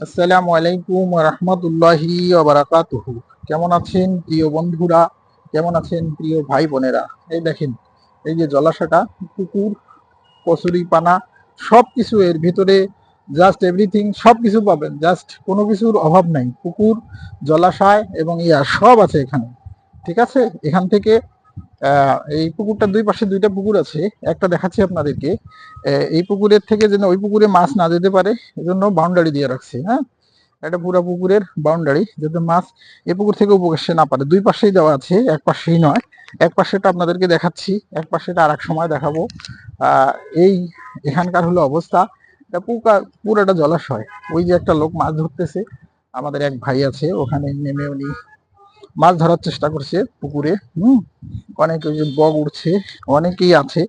আসসালামু আলাইকুম রহমতুল্লাহি বারাকাতুহু। কেমন আছেন প্রিয় বন্ধুরা? কেমন আছেন প্রিয় ভাই বোনেরা? এই দেখেন, এই যে জলাশয়টা, পুকুর, কচুরি পানা সব কিছু এর ভিতরে জাস্ট এভরিথিং সব কিছু পাবেন। জাস্ট কোনো কিছুর অভাব নাই। পুকুর, জলাশয় এবং ইয়া সব আছে এখানে। ঠিক আছে? এখান থেকে এই পুকুরটার দুই পাশে দুইটা পুকুর আছে। একটা দেখাচ্ছি আপনাদেরকে। এই পুকুরের থেকে যেন ওই পুকুরে মাছ না যেতে পারে, এজন্য বাউন্ডারি দিয়ে রাখছে হ্যাঁ? এটা পুরা পুকুরের বাউন্ডারি যাতে মাছ এই পুকুর থেকে উপকাশে না পারে। দুই পাশেই দেওয়া আছে, এক পাশেই নয়। এক পাশেটা আপনাদেরকে দেখাচ্ছি, এক পাশেটা আর এক সময় দেখাবো। এই এখানকার হলো অবস্থা। এটা পুকা, পুরাটা জলাশয়। ওই যে একটা লোক মাছ ধরতেছে, আমাদের এক ভাই আছে, ওখানে নেমে উনি মাছ ধরার চেষ্টা করছে পুকুরে, হুম? অনেক ওই যে বগ উঠছে, অনেকেই আছে।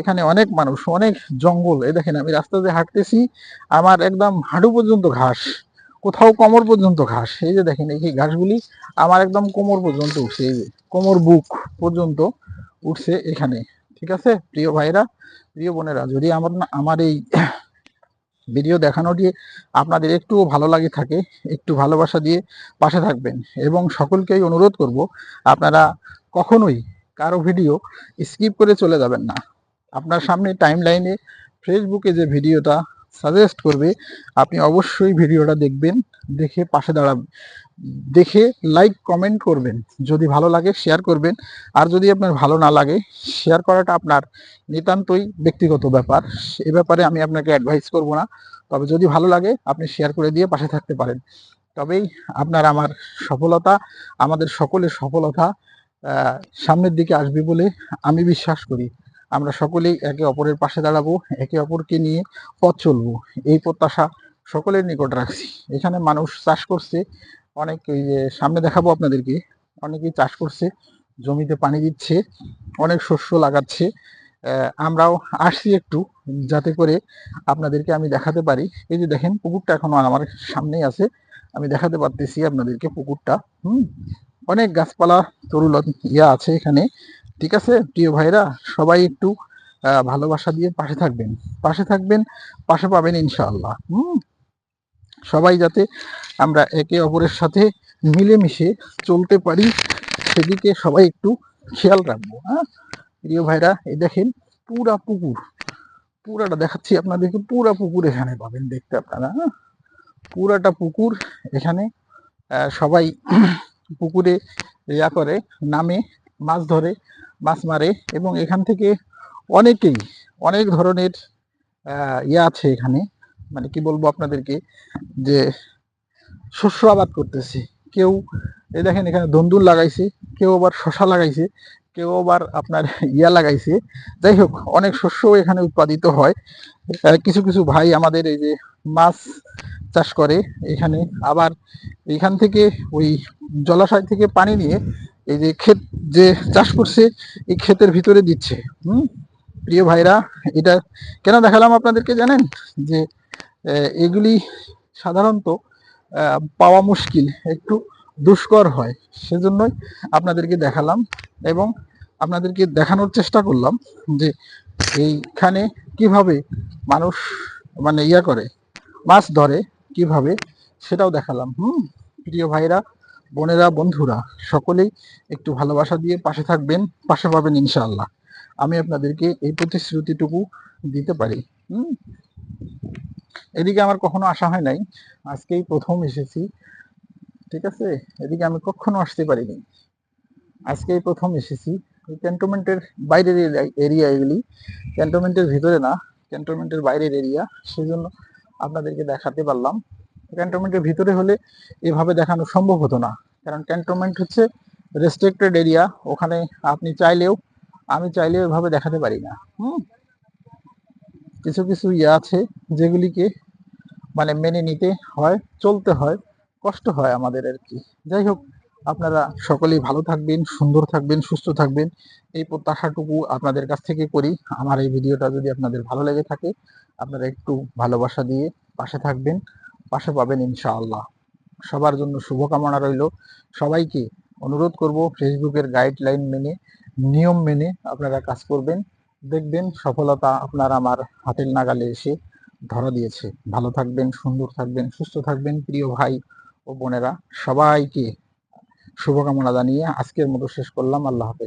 এখানে অনেক মানুষ, অনেক জঙ্গল। এই দেখেন, আমি রাস্তা দিয়ে হাঁটতেছি, আমার একদম হাঁটু পর্যন্ত ঘাস, কোথাও কোমর পর্যন্ত ঘাস। এই যে দেখেন, এই ঘাসগুলি আমার একদম কোমর পর্যন্ত উঠছে, এই যে কোমর বুক পর্যন্ত উঠছে এখানে। ঠিক আছে? প্রিয় ভাইরা প্রিয় বোনেরা, যদি আমার আমার এই ভিডিও দেখানোটি আপনাদের একটু ভালো লাগে থাকে, একটু ভালোবাসা দিয়ে পাশে থাকবেন। এবং সকলকেই অনুরোধ করব, আপনারা কখনোই কারও ভিডিও স্কিপ করে চলে যাবেন না। আপনার সামনে টাইম লাইনে ফেসবুকে যে ভিডিওটা সাজেস্ট করবে, আপনি অবশ্যই ভিডিওটা দেখবেন, দেখে পাশে দাঁড়াবেন দেখে লাইক কমেন্ট করবেন, যদি ভালো লাগে শেয়ার করবেন। আর যদি আপনার ভালো না লাগে শেয়ার করাটা আপনার নিতান্তই ব্যক্তিগত ব্যাপার। এ ব্যাপারে আমি আপনাকে অ্যাডভাইস করব না। তবে যদি ভালো লাগে, আপনি শেয়ার করে দিয়ে পাশে থাকতে পারেন। তবেই আপনার আমার সফলতা, আমাদের সকলের সফলতা সামনের দিকে আসবে বলে আমি বিশ্বাস করি। আমরা সকলেই একে অপরের পাশে দাঁড়াবো, একে অপরকে নিয়ে পথ চলবো। এই প্রত্যাশা সকলের নিকট রাখছি। এখানে মানুষ চাষ করছে, অনেক ওই যে সামনে দেখাবো আপনাদেরকে, অনেকেই চাষ করছে, জমিতে পানি দিচ্ছে, অনেক শস্য লাগাচ্ছে। আমরাও আসছি একটু যাতে করে আপনাদেরকে আমি দেখাতে পারি। এই যে দেখেন, পুকুরটা এখনও আমার সামনেই আছে। আমি দেখাতে পারতেছি আপনাদেরকে পুকুরটা। হুম? অনেক গাছপালা তরুলত ইয়া আছে এখানে। ঠিক আছে? প্রিয় ভাইরা সবাই একটু ভালোবাসা দিয়ে পাশে থাকবেন। পাশে থাকবেন, পাশে পাবেন ইনশাআল্লাহ। হুম? সবাই যাতে আমরা একে অপরের সাথে মিলেমিশে চলতে পারি, সেদিকে সবাই একটু খেয়াল রাখব হ্যাঁ? প্রিয় ভাইরা এই দেখেন পুরা পুকুর। পুরাটা দেখাচ্ছি আপনাদেরকে, পুরা পুকুর এখানে পাবেন দেখতে আপনারা হ্যাঁ? পুরাটা পুকুর এখানে সবাই পুকুরে ইয়া করে, নামে, মাছ ধরে, মাছ মারে এবং এখান থেকে অনেকেই, অনেক ধরনের ইয়া আছে এখানে। মানে কি বলব আপনাদেরকে, যে শস্য আবাদ করতেছে। কেউ, এই দেখেন এখানে দন্দুল লাগাইছে, কেউ আবার শশা লাগাইছে, কেউ আবার আপনার ইয়া লাগাইছে। যাই হোক, অনেক শস্য এখানে উৎপাদিত হয়। কিছু কিছু ভাই আমাদের এই যে মাছ চাষ করে এখানে। আবার এখান থেকে ওই জলাশয় থেকে পানি নিয়ে এই যে ক্ষেত যে চাষ করছে, এই ক্ষেতের ভিতরে দিচ্ছে। হুম? প্রিয় ভাইরা, এটা কেন দেখালাম আপনাদেরকে জানেন? যে এগুলি সাধারণত পাওয়া মুশকিল, একটু দুষ্কর হয়। সেজন্যই আপনাদেরকে দেখালাম এবং আপনাদেরকে দেখানোর চেষ্টা করলাম যে, এইখানে কীভাবে মানুষ মানে ইয়া করে, মাছ ধরে। কীভাবে সেটাও দেখালাম, হুম? প্রিয় ভাইরা, বোনেরা, বন্ধুরা, সকলেই একটু ভালোবাসা দিয়ে পাশে থাকবেন, পাশে পাবেন ইনশাআল্লাহ। আমি আপনাদেরকে এই প্রতিশ্রুতিটুকু দিতে পারি, হুম? এদিকে আমার কখনো আসা হয় নাই, আজকেই প্রথম এসেছি, ঠিক আছে? এদিকে আমি কখনো আসতে পারিনি, আজকেই প্রথম এসেছি। ক্যান্টনমেন্টের বাইরের এরিয়া এগুলি, ক্যান্টনমেন্টের ভিতরে না, ক্যান্টনমেন্টের বাইরের এরিয়া, সেজন্য আপনাদেরকে দেখাতে পারলাম। ক্যান্টনমেন্টের ভিতরে হলে এভাবে দেখানো সম্ভব হতো না। কারণ ক্যান্টনমেন্ট হচ্ছে রেস্ট্রিক্টেড এরিয়া ওখানে আপনি চাইলেও, আমি চাইলেও এভাবে দেখাতে পারি না। হুম? কিছু কিছু ইয়ে আছে যেগুলিকে মানে মেনে নিতে হয়, চলতে হয়, কষ্ট হয় আমাদের আর কি। যাই হোক আপনারা সকলেই ভালো থাকবেন, সুন্দর থাকবেন, সুস্থ থাকবেন। এই প্রত্যাশাটুকু আপনাদের কাছ থেকে করি। আমার এই ভিডিওটা যদি আপনাদের ভালো লেগে থাকে, আপনারা একটু ভালোবাসা দিয়ে পাশে থাকবেন, পাশে পাবেন ইনশাআল্লাহ। সবার জন্য শুভকামনা রইল। সবাইকে অনুরোধ করব, ফেসবুকের গাইডলাইন মেনে, নিয়ম মেনে আপনারা কাজ করবেন। দেখবেন সফলতা আপনার আমার হাতের নাগালে এসে ধরা দিয়েছে। ভালো থাকবেন, সুন্দর থাকবেন, সুস্থ থাকবেন, প্রিয় ভাই ও বোনেরা, সবাইকে শুভকামনা জানিয়ে আজকের মতো শেষ করলাম। আল্লাহ হাফেজ।